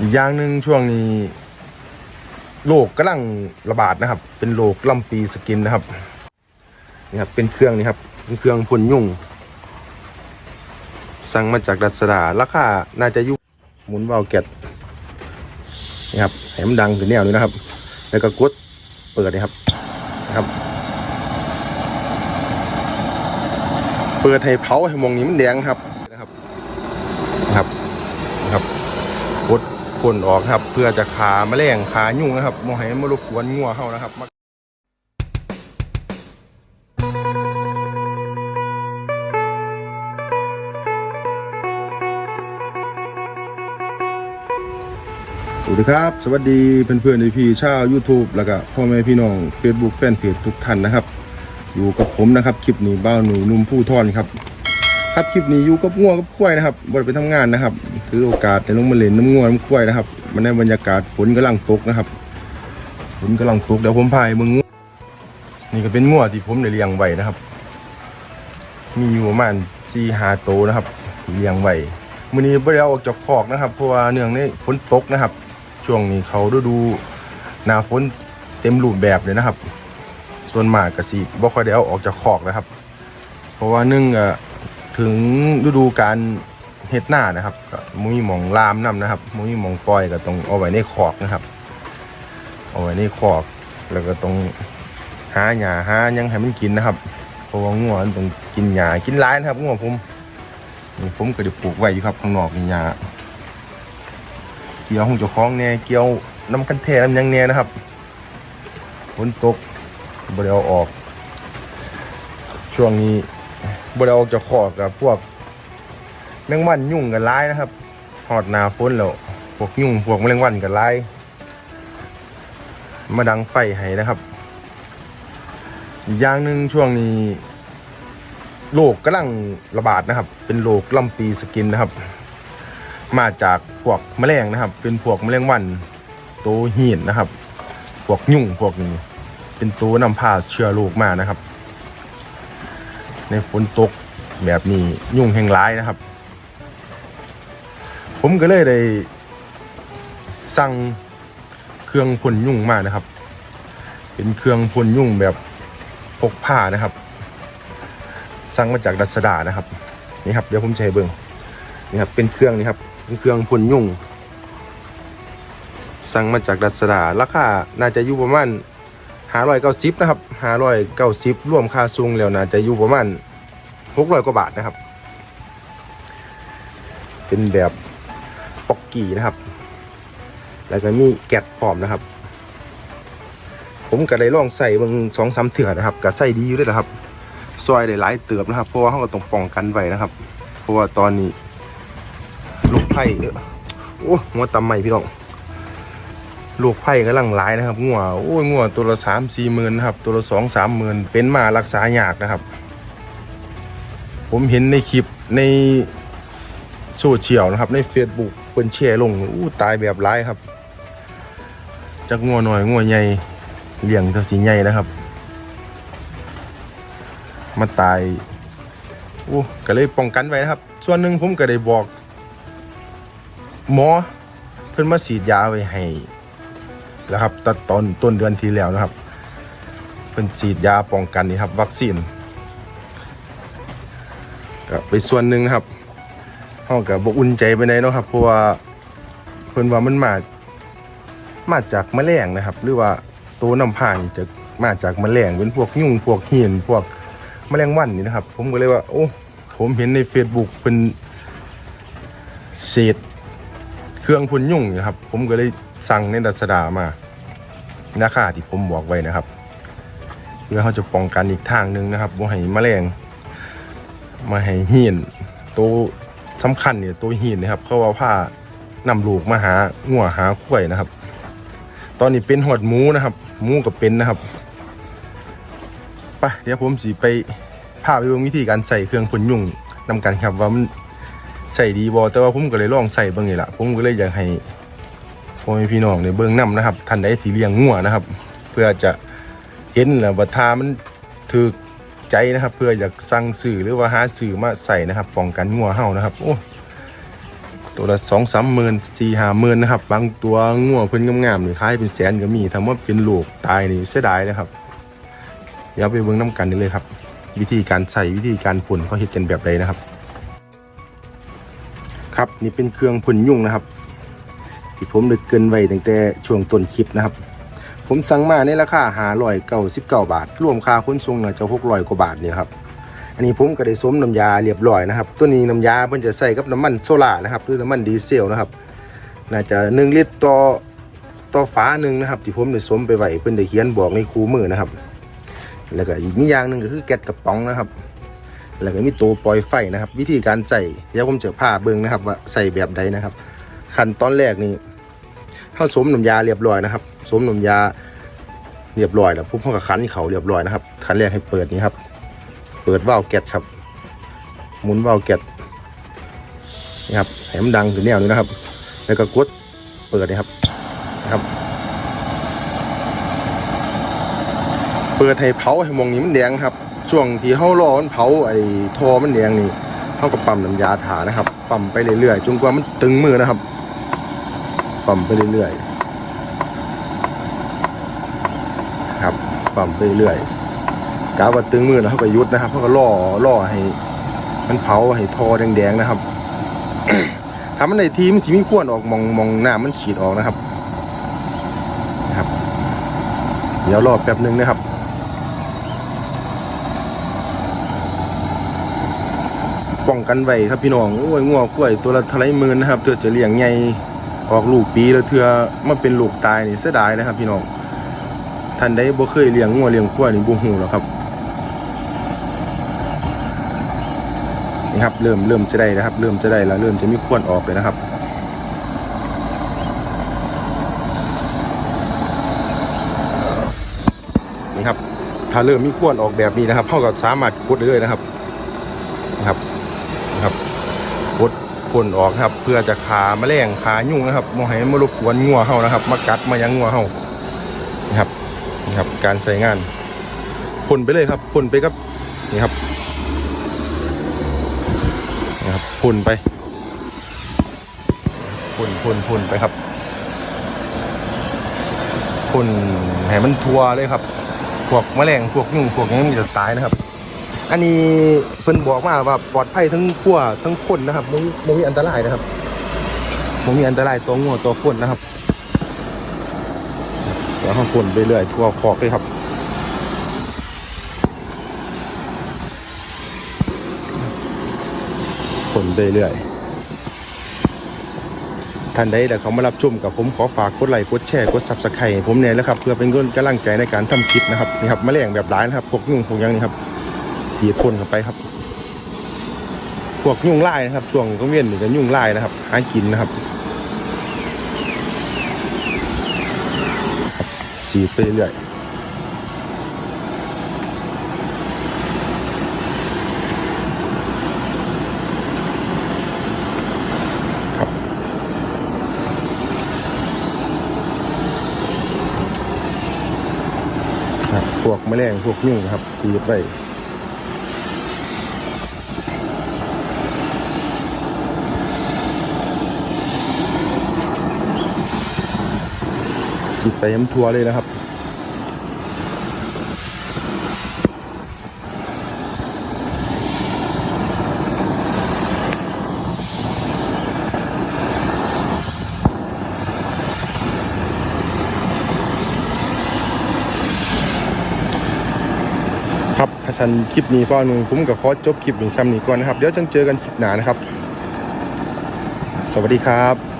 อีกอย่างหนึ่งช่วงนี้โรคกำลังระบาดนะครับ เป็นโรคลำปีสกินนะครับนี่ครับเป็นเครื่องนี่ครับเป็นเครื่องพ่นยุ่งสั่งมาจากดัสดาราคาน่าจะอยุหมุนวาล์วแกตนี่ครับให้มันดังถึงแนวนี้นะครับ แล้วก็กดเปิดนี่ครับนะครับ เปิดให้เผาให้มองนี้มันแดงครับนะครับกด พ่นออกครับ เพื่อจะขาแมลงขายุ่งนะครับมองให้มารบกวนงัวเฮานะครับสวัสดีครับ สวัสดีเพื่อนๆพี่ชาว YouTube แล้วก็พ่อแม่พี่น้อง Facebook แฟนเพจทุกท่านนะครับ อยู่กับผมนะครับ คลิปนี้บ้าหนุ่ยนุ่มผู้ทอนครับ ครับคลิปนี้อยู่กับงัวกับควายนะครับบริไปทำงานนะครับถือโอกาสในลงมาเล่นน้ำงัวน้ำควายนะครับมันในบรรยากาศฝนกำลังตกนะครับฝนกำลังตกเดี๋ยวผมพายมึงนี่ก็เป็นงัวที่ผมได้เลี้ยงไว้นะครับ มีอยู่ประมาณสี่หาโตนะครับเลี้ยงไว้มื้อนี้บ่ได้เอาออกจากคอกนะครับเพราะว่าเนื่องในฝนตกนะครับ ช่วงนี้เขาฤดูหนาฝนเต็มรูปแบบเลยนะครับ ส่วนมากก็สิบ่ค่อยได้เอาออกจากคอกนะครับ เพราะว่านึ่งอะ ถึงฤดูการเฮ็ดหน้านะครับก็มุ้ยหมองลามนํนะครับ มุ้ยหมองปล่อยก็ต้องเอาไว้ในคอกนะครับ เอาไว้ในคอกแล้วก็ต้องหาหญ้าหายังให้มันกินนะครับเพราะว่างัวมันต้องกินหญ้ากินหลายนะครับงัวผมนี่ผมก็ได้ปลูกไว้อยู่ครับข้างนอกนี่หญ้าเกี่ยวของเจ้าของแน่เกี่ยวน้ำกันแท้น้ำยังแน่นะครับฝนตกบ่ได้เอาออก ช่วงนี้ บ่ได้ออกจากคอกับพวกแมงวันยุ่งกันร้ายนะครับหอดนาฝนแล้วพวกยุ่งพวกแมลงวันกันร้าย มาดังไฟให้นะครับอีกอย่างหนึ่งช่วงนี้โรคกำลังระบาดนะครับ เป็นโรคลำปีสกินนะครับ มาจากพวกแมลงนะครับ เป็นพวกแมลงวันตัวหีนนะครับ พวกยุ่งพวกนี้เป็นตัวนำพาเชื้อโรคมานะครับ ในฝนตกแบบนี้ยุ่งแห่งร้ายนะครับ ผมก็เลยได้สั่งเครื่องพ่นยุ่งมานะครับ เป็นเครื่องพ่นยุ่งแบบพกผ้านะครับ สั่งมาจากดัสดานะครับ นี่ครับเดี๋ยวผมจะใช้เบิ้งนี่ครับเป็นเครื่องนี่ครับเป็นเครื่องพ่นยุ่ง สั่งมาจากดัสดาราคาน่าจะอยู่ประมาณาร้อยเก้าสิบนะครับห้าร้อยเก้าสิบรวมค่าซุงแล้วน่าจะอยู่ประมาณหกร้อยกว่าบาทนะครับ เป็นแบบปอกกี้นะครับ แล้วก็มีแกะพร้อมนะครับ ผมก็ได้ลองใส่เบางสองสามเถื่อนะครับก็ใส่ดีอยู่ด้วยนะครับซอยได้หลายเติบนะครับ เพราะว่าเขาก็ต้องป้องกันไว้นะครับ เพราะว่าตอนนี้ลูกไผ่เอ้อโอ้หัวตำใหม่พี่น้อง ลูกไผ่กำลังหลายนะครับงัวโอ้ยงัวตัวละสามสี่หมื่นนะครับตัวละสองสามหมื่นเป็นมารักษายากนะครับ ผมเห็นในคลิปในโซเชียลนะครับ ใน Facebook เพิ่นแชร์ลงอู้ตายแบบร้ายครับจากงัวหน่อยงัวใหญ่เลี้ยงตัวสีใหญ่นะครับ มาตายอู้ก็เลยป้องกันไว้นะครับ ส่วนหนึ่งผมก็ได้บอก หมอเพิ่นมาฉีดยาไว้ให้ แล้วครับตอนตอนต้นเดือนที่แล้วนะครับเป็นฉีดยาป้องกันนี่ครับ วัคซีนก็ไปส่วนหนึ่งนะครับเฮากับบอุ่นใจไปไหนเนาะครับเพราะว่าเพิ่นว่ามันมามาจากแมลงนะครับ หรือว่าตัวน้ำพานี่จะมาจากแมลงเป็นพวกยุงพวกเหียนพวกแมลงวันนี่นะครับ ผมก็เลยว่า โอ้ผมเห็นใน Facebook เป็นเศษ เครื่องพ่นยุ่งนะครับ ผมก็เลยสั่งในดัสดามาราคาที่ผมบอกไว้นะครับ เพื่อเขาจะป้องกันอีกทางหนึ่งนะครับบ่ให้แมลงมาให้เหีนตัวสำคัญเนี่ยตัวหีนนะครับ เขาว่าผ้านำลูกมาหางัวหาข้วยนะครับ ตอนนี้เป็นหอดหมูนะครับหมูกับเป็นนะครับไปเดี๋ยวผมสีไปพาไปเบิ่งวิธีการใส่เครื่องพ่นยุ่งนำกันครับว่ามัน ใส่ดีบอแต่ว่าผมก็เลยลองใส่เบิ่งนี่ละผมก็เลยอยากให้พ่อแม่พี่น้องในเบิ่งนํนะครับท่านใดที่เลี้ยงงัวนะครับ เพื่อจะเห็นแล้วว่าทามันถูกใจนะครับ เพื่ออยากสั่งซื้อหรือว่าหาซื้อมาใส่นะครับป้องกันงัวเฮานะครับโอ้ตัวละสองสามหมื่นสี่ห้าหมื่นนะครับ บางตัวงัวเพิ่นงามๆนี่ขายเป็นแสนก็มีถ้าว่าเป็นลูกตายนี่เสียดายนะครับเดี๋ยวไปเบิ่งน้ำกันนี่เลยครับ วิธีการใส่วิธีการพ่นเขาเฮ็ดกันแบบใดนะครับ ครับนี่เป็นเครื่องพ่นยุ่งนะครับ ที่ผมได้เกินไว้ตั้งแต่ช่วงต้นคลิปนะครับ ผมสั่งมาในราคาหาร้อยเก้าสิบเก้าบาท รวมค่าขนส่งน่าจะหกร้อยกว่าบาทเนี่ยครับอันนี้ผมก็ได้สมน้ำยาเรียบร้อยนะครับตัวนี้น้ำยาเพิ่นจะใส่กับน้ำมันโซล่านะครับหรือน้ำมันดีเซลนะครับน่าจะหนึ่งลิตรต่อต่อฝาหนึ่งนะครับ ที่ผมได้สมไปไว้เพิ่นได้เขียนบอกในคูมือนะครับ แล้วก็อีกมีอย่างหนึ่งก็คือแก๊สกระป๋องนะครับ แล้วก็มีตัวปล่อยไฟนะครับ วิธีการใส่เดี๋ยวผมจะพาเบิ่งนะครับ ว่าใส่แบบใดนะครับ ขั้นตอนแรกนี่เข้าสมน้ำยาเรียบร้อยนะครับสมน้ำยาเรียบร้อยแล้วปุ๊บเขาก็คั้นเขาเรียบร้อยนะครับขั้นแรกให้เปิดนี่ครับ เปิดว่าวแก๊สครับ หมุนว่าวแก๊สนี่ครับให้มันดังถึงแนวนี้นะครับ แล้วก็กดเปิดนี่ครับนะครับ เปิดให้เผาให้มองนี้มันแดงครับ ช่วงที่เขารอมันเผาไอ้ทอมันแดงนี่เขาก็ปั๊มน้ำยาถานะครับ ปั๊มไปเรื่อยๆจนกว่ามันตึงมือนะครับ ปั๊มไปเรื่อยๆครับ ปั๊มไปเรื่อยกาว่าตึงมือแล้วเขาก็ยุดนะครับเขาก็ล่อล่อให้ มันเผาให้ทอแดงๆนะครับถ้ามันในทีมสีมีขวนออกมองมองหน้ามันฉีดออกนะครับนะครับ เดี๋ยวรอแป๊บหนึงนะครับ ป้องกันไว้ครับพี่น้องโอ้ยงัวกล้วยตัวละเทลายหมื่นนะครับเธอจะเลี้ยงใหญ่ออกลูกปีแล้วเธอมาเป็นลูกตายนี่เสียดายนะครับ พี่น้องท่านใดบ่เคยเลี้ยงงัวเลี้ยงกล้วยนี่บ่ฮู้หรอกครับนี่ครับเริ่มเริ่มจะได้นะครับ เริ่มจะได้แล้วเริ่มจะมีควนออกเลยนะครับนี่ครับ ถ้าเริ่มมีควนออกแบบนี้นะครับเขาก็สามารถกดเลยนะครับนะครับกด พ่นออกครับ เพื่อจะขาแมลงขายุ่งนะครับมให้มารบกวนงัวเฮานะครับ มากัดมายังงัวเฮานะครับนะครับการใส่งานพ่นไปเลยครับพ่นไปครับนี่ครับนะครับพ่นไปพ่นพ่นพ่นไปครับพ่นให้มันทัวเลยครับพวกแมลงพวกยุงพวกนี้มันจะตายนะครับ อันนี้เพิ่นบอกมาว่าปลอดภัยทั้งขั้วทั้งคนนะครับไม่ไม่มีอันตรายนะครับไม่มีอันตรายตัวงัวตัวคนนะครับเดี๋ยวเขาคนไปเรื่อยทั่วคอกเลยครับคนไปเรื่อยท่านใดแต่เขามารับชมกับผมขอฝากกดไลค์กดแชร์กดซับสไครต์ผมเนี่ยแล้วครับ เพื่อเป็นกำลังใจในการทำคลิปนะครับนี่ครับแมลงแบบร้ายนะครับพวกยุงพวกยังนี่ครับ สีพ่นเข้าไปครับ พวกยุ่งไล่นะครับ ช่วงก็เวียนนี่ก็ยุ่งไล่นะครับ หากินนะครับ สีไปเรื่อยพวกแมลงพวกยุ่งนะครับสีไป ฉีดไปย้ำทัวเลยนะครับครับถ้าฉันคลิปนี้พ่อหนุ่มผมก็ขอจบคลิปนี้ซ้ำนี้ก่อนนะครับ เดี๋ยวจังเจอกันคลิปหน้านะครับ สวัสดีครับ